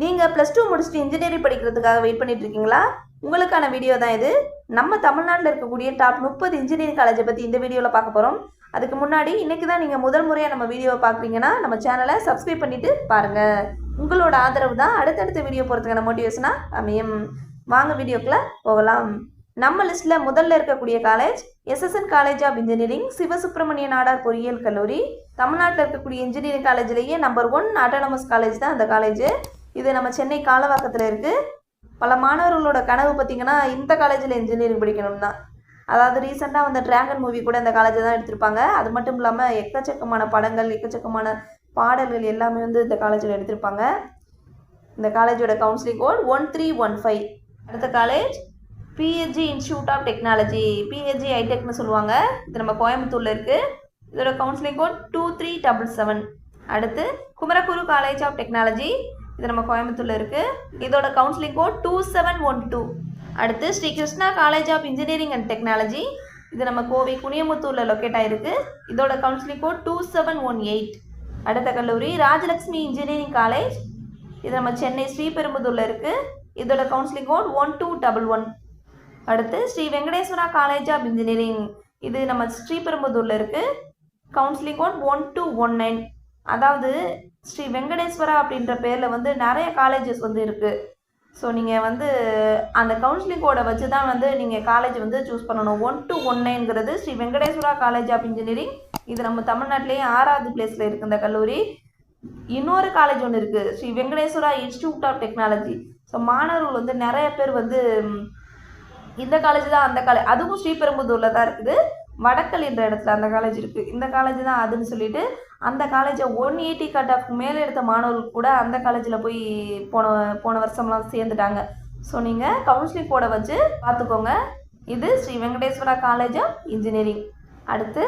நீங்கள் plus two முடிச்சுட்டு engineering படிக்கிறதுக்காக வெயிட் பண்ணிட்டு இருக்கீங்களா? உங்களுக்கான வீடியோ தான் இது. நம்ம தமிழ்நாட்டில் இருக்கக்கூடிய டாப் முப்பது இன்ஜினியரிங் காலேஜை பற்றி இந்த வீடியோவில் பார்க்க போகிறோம் அதுக்கு முன்னாடி இன்றைக்கி தான் நீங்கள் முதல் முறையாக நம்ம வீடியோவை பார்க்குறீங்கன்னா நம்ம சேனலை சப்ஸ்கிரைப் பண்ணிவிட்டு பாருங்கள் உங்களோட ஆதரவு தான் அடுத்தடுத்த வீடியோ போகிறதுக்கான மோட்டிவேஷனாக அமையும். வாங்க வீடியோக்குள்ளே போகலாம். நம்ம லிஸ்ட்டில் முதல்ல இருக்கக்கூடிய college SSN college of engineering Sivasubramaniya Nadar பொறியியல் கல்லூரி. தமிழ்நாட்டில் இருக்கக்கூடிய இன்ஜினியரிங் காலேஜ்லேயே நம்பர் ஒன் ஆட்டோனமஸ் காலேஜ் தான் அந்த காலேஜ் இது நம்ம சென்னை காலவாக்கத்தில் இருக்குது பல மாணவர்களோட கனவு பார்த்திங்கன்னா இந்த காலேஜில் இன்ஜினியரிங் படிக்கணும் தான். அதாவது ரீசெண்டாக வந்த ட்ராகன் மூவி கூட இந்த காலேஜை தான் எடுத்திருப்பாங்க. அது மட்டும் இல்லாமல் எக்கச்சக்கமான படங்கள் எக்கச்சக்கமான பாடல்கள் எல்லாமே வந்து இந்த காலேஜில் எடுத்திருப்பாங்க. இந்த காலேஜோட counselling code one three one five அடுத்த college PSG institute of technology PSG ஐடெக்னு சொல்லுவாங்க. இது நம்ம கோயம்புத்தூரில் இருக்குது இதோட counselling code two three double seven அடுத்து குமரகுரு காலேஜ் ஆஃப் டெக்னாலஜி இது நம்ம கோயம்புத்தூரில் இருக்குது இதோட counselling code two seven one two அடுத்து Shri Krishna college of engineering and technology இது நம்ம கோவை குனியமுத்தூரில் லொக்கேட் ஆகிருக்கு இதோட counselling code two seven one eight அடுத்த கல்லூரி ராஜலக்ஷ்மி இன்ஜினியரிங் காலேஜ் இது நம்ம சென்னை ஸ்ரீபெரும்புதூரில் இருக்குது இதோட counselling code one two double one அடுத்து Shri Venkateswara college of engineering இது நம்ம ஸ்ரீபெரும்புதூரில் இருக்குது counselling code one two one nine அதாவது ஸ்ரீ வெங்கடேஸ்வரா அப்படின்ற பேரில் வந்து நிறைய காலேஜஸ் வந்து இருக்குது ஸோ நீங்கள் வந்து அந்த கவுன்சிலிங் கோடை வச்சு தான் வந்து நீங்கள் காலேஜ் வந்து சூஸ் பண்ணணும். One two one நைன்கிறது Shri Venkateswara college of engineering இது நம்ம தமிழ்நாட்டிலேயே ஆறாவது பிளேஸில் இருக்குது இந்த கல்லூரி. இன்னொரு காலேஜ் ஒன்று இருக்குது Shri Venkateswara institute of technology so மாணவர்கள் வந்து நிறைய பேர் வந்து இந்த காலேஜ் தான் அந்த காலேஜ் அதுவும் ஸ்ரீபெரும்புதூரில் தான் இருக்குது. வடக்கல் என்ற இடத்துல அந்த காலேஜ் இருக்குது இந்த காலேஜ் தான் அதுன்னு சொல்லிட்டு அந்த காலேஜை ஒன் எயிட்டி கட் ஆஃப் மேலே எடுத்த மாணவர்கள் கூட அந்த காலேஜில் போய் போன போன வருஷம்லாம் சேர்ந்துட்டாங்க. ஸோ நீங்கள் கவுன்சிலிங் போட வச்சு பார்த்துக்கோங்க இது Sri Venkateswara college of engineering அடுத்து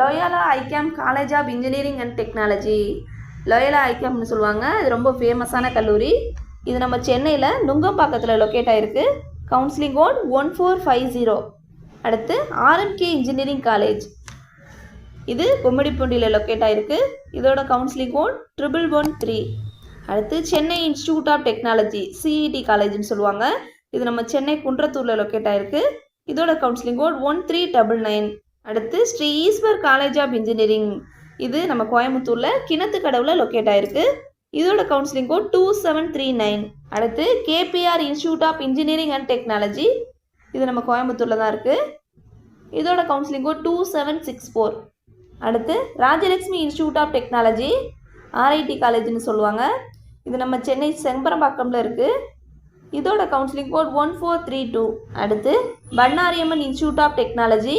Loyola ICAM college of engineering and technology Loyola ஐகேம்னு சொல்லுவாங்க. இது ரொம்ப ஃபேமஸான கல்லூரி. இது நம்ம சென்னையில் நுங்கம்பாக்கத்தில் லொக்கேட் ஆகிருக்கு counselling code one four five zero அடுத்து ஆர்எம்கே இன்ஜினியரிங் காலேஜ் இது கும்மிடிப்பூண்டியில் லொக்கேட் ஆகிருக்கு இதோட counselling code triple one three அடுத்து Chennai institute of technology CIT காலேஜ்னு சொல்லுவாங்க. இது நம்ம சென்னை குன்றத்தூரில் லொக்கேட் ஆகிருக்கு இதோட counselling code one three double nine அடுத்து Sri Eswar college of engineering இது நம்ம கோயம்புத்தூரில் கிணத்து கடவுளில் லொக்கேட் ஆகிருக்கு இதோட counselling code two seven three nine அடுத்து KPR institute of engineering and technology இது நம்ம கோயம்புத்தூரில் தான் இருக்குது இதோட counselling code two seven six four அடுத்து Rajalakshmi institute of technology RIT காலேஜ்னு சொல்லுவாங்க. இது நம்ம சென்னை செம்பரம்பாக்கம்ல இருக்குது இதோட counselling code one four three two அடுத்து பன்னாரியம்மன் இன்ஸ்டியூட் ஆஃப் டெக்னாலஜி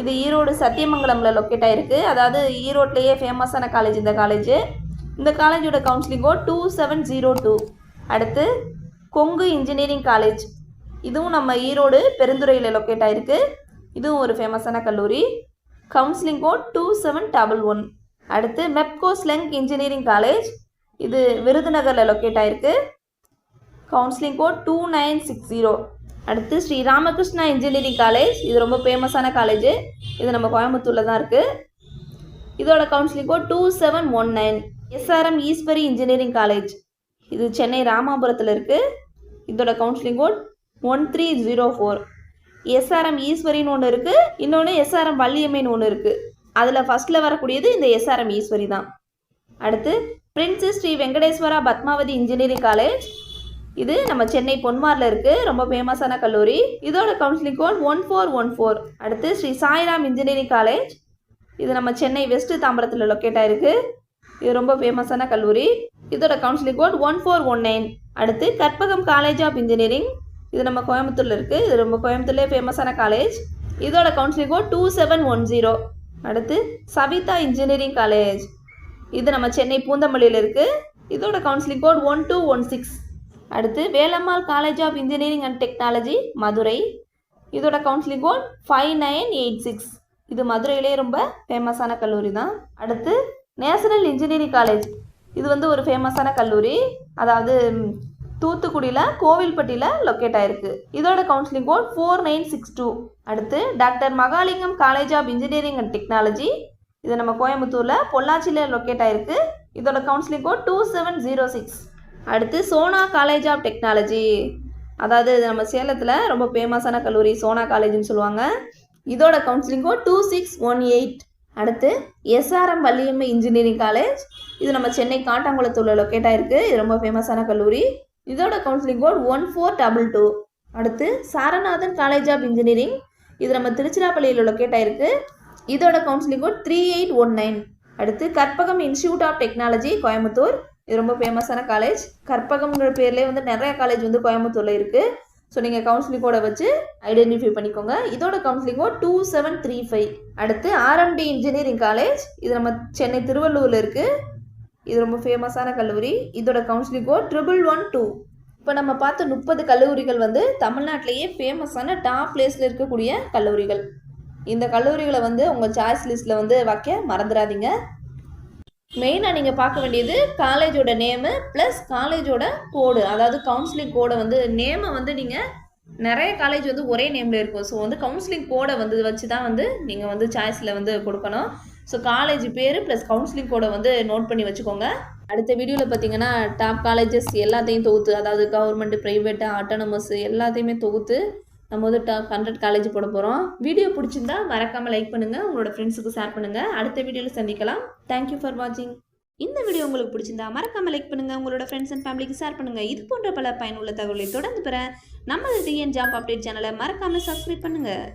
இது ஈரோடு சத்தியமங்கலமில் லொக்கேட் ஆகிருக்கு அதாவது ஈரோட்லேயே ஃபேமஸான காலேஜ் இந்த காலேஜ் இந்த காலேஜோட counselling code two seven zero two அடுத்து கொங்கு இன்ஜினியரிங் காலேஜ் இதுவும் நம்ம ஈரோடு பெருந்துறையில் லொக்கேட் ஆகிருக்கு இதுவும் ஒரு ஃபேமஸான கல்லூரி. Counselling code two seven double one அடுத்து மெப்கோ ஸ்லெங் இன்ஜினியரிங் காலேஜ் இது விருதுநகரில் லொக்கேட் ஆகிருக்கு counselling code two nine six zero அடுத்து ஸ்ரீ ராமகிருஷ்ணா இன்ஜினியரிங் காலேஜ் இது ரொம்ப ஃபேமஸான காலேஜ் இது நம்ம கோயம்புத்தூரில் தான் இருக்குது இதோட counselling code two seven one nine SRM Easwari engineering college இது சென்னை ராமாபுரத்தில் இருக்குது இதோட counselling code one three zero four SRM ஈஸ்வரின்னு ஒன்று இருக்குது இன்னொன்று எஸ்ஆர்எம் வள்ளியம்மைன்னு ஒன்று இருக்குது அதில் ஃபஸ்ட்டில் வரக்கூடியது இந்த எஸ்ஆர்எம் ஈஸ்வரி தான். அடுத்து princess Shri Venkateswara Padmavathy engineering college இது நம்ம சென்னை பொன்மாரில் இருக்குது ரொம்ப ஃபேமஸான கல்லூரி. இதோட counselling code one four one four அடுத்து ஸ்ரீ சாய்ராம் இன்ஜினியரிங் காலேஜ் இது நம்ம சென்னை வெஸ்ட்டு தாம்பரத்தில் லொக்கேட் ஆகிருக்கு இது ரொம்ப ஃபேமஸான கல்லூரி. இதோட counselling code one four one nine அடுத்து கற்பகம் காலேஜ் ஆஃப் இன்ஜினியரிங் இது நம்ம கோயம்புத்தூரில் இருக்குது இது ரொம்ப கோயம்புத்தூர்லேயே ஃபேமஸான காலேஜ் இதோட counselling code two seven one zero அடுத்து சவிதா இன்ஜினியரிங் காலேஜ் இது நம்ம சென்னை பூந்தமல்லியில் இருக்குது இதோட counselling code one two one six அடுத்து Velammal college of engineering and technology Madurai. இதோட counselling code five nine eight six இது மதுரையிலே ரொம்ப ஃபேமஸான கல்லூரி தான். அடுத்து நேஷனல் இன்ஜினியரிங் காலேஜ் இது வந்து ஒரு ஃபேமஸான கல்லூரி. அதாவது தூத்துக்குடியில் கோவில்பட்டியில் லொக்கேட் ஆயிருக்கு. இதோட counselling code four nine six two அடுத்து doctor Mahalingam college of engineering and technology இது நம்ம கோயம்புத்தூரில் பொள்ளாச்சியில் லொக்கேட் ஆயிருக்கு. இதோட counselling code two seven zero six அடுத்து சோனா காலேஜ் ஆஃப் டெக்னாலஜி அதாவது இது நம்ம சேலத்தில் ரொம்ப ஃபேமஸான கல்லூரி சோனா காலேஜ்னு சொல்லுவாங்க. இதோட counselling code two six one eight அடுத்து எஸ்ஆர்எம் வள்ளியம்மை இன்ஜினியரிங் காலேஜ் இது நம்ம சென்னை காட்டாங்குளத்தூரில் லொக்கேட் ஆயிருக்கு. இது ரொம்ப ஃபேமஸான கல்லூரி. இதோட counselling code one four double two அடுத்து சாரநாதன் காலேஜ் ஆஃப் இன்ஜினியரிங் இது நம்ம திருச்சிராப்பள்ளியில் லொக்கேட் ஆயிருக்கு இதோட counselling code three eight one nine அடுத்து Karpagam institute of technology Coimbatore. இது ரொம்ப ஃபேமஸான காலேஜ் கற்பகம்ங்கிற பேர்லேயே வந்து நிறைய காலேஜ் வந்து கோயம்புத்தூரில் இருக்குது ஸோ நீங்கள் கவுன்சிலிங் கோடை வச்சு ஐடென்டிஃபை பண்ணிக்கோங்க. இதோட counselling code two seven three five அடுத்து ஆர்எம்டி இன்ஜினியரிங் காலேஜ் இது நம்ம சென்னை திருவள்ளூரில் இருக்குது இது ரொம்ப ஃபேமஸான கல்லூரி. இதோட counselling code triple one two இப்போ நம்ம பார்த்த முப்பது கல்லூரிகள் வந்து தமிழ்நாட்டிலேயே ஃபேமஸான டாப் பிளேஸில் இருக்கக்கூடிய கல்லூரிகள். இந்த கல்லூரிகளை வந்து உங்கள் சாய்ஸ் லிஸ்ட்டில் வந்து வைக்க மறந்துடாதீங்க. மெயினாக நீங்கள் பார்க்க வேண்டியது காலேஜோட நேமு ப்ளஸ் காலேஜோட கோடு அதாவது கவுன்சிலிங் கோடை வந்து நேமை வந்து நீங்கள் நிறைய காலேஜ் வந்து ஒரே நேமில் இருக்கும். ஸோ வந்து கவுன்சிலிங் கோடை வந்து வச்சு தான் வந்து நீங்கள் வந்து சாய்ஸில் வந்து கொடுக்கணும். ஸோ காலேஜ் பேர் ப்ளஸ் கவுன்சிலிங் கோடை வந்து நோட் பண்ணி வச்சுக்கோங்க. அடுத்த வீடியோவில் பார்த்தீங்கன்னா டாப் காலேஜஸ் எல்லாத்தையும் தொகுத்து அதாவது கவர்மெண்ட் ப்ரைவேட்டு ஆட்டோனமஸ் எல்லாத்தையுமே தொகுத்து நம்ம வந்து டாப் ஹண்ட்ரட் காலேஜ் போட போகிறோம் வீடியோ பிடிச்சிருந்தா மறக்காமல் லைக் பண்ணுங்கள் உங்களோட ஃப்ரெண்ட்ஸுக்கு ஷேர் பண்ணுங்கள் அடுத்த வீடியோவில் சந்திக்கலாம். தேங்க்யூ ஃபார் வாட்சிங் இந்த வீடியோ உங்களுக்கு பிடிச்சிருந்தா மறக்காமல் லைக் பண்ணுங்கள் உங்களோட ஃப்ரெண்ட்ஸ் அண்ட் ஃபேமிலிக்கு ஷேர் பண்ணுங்கள் இது போன்ற பல பயனுள்ள தகவலை தொடர்ந்து பெற நம்ம டிஎன் ஜாப் அப்டேட் சேனலை மறக்காமல் சப்ஸ்கிரைப் பண்ணுங்கள்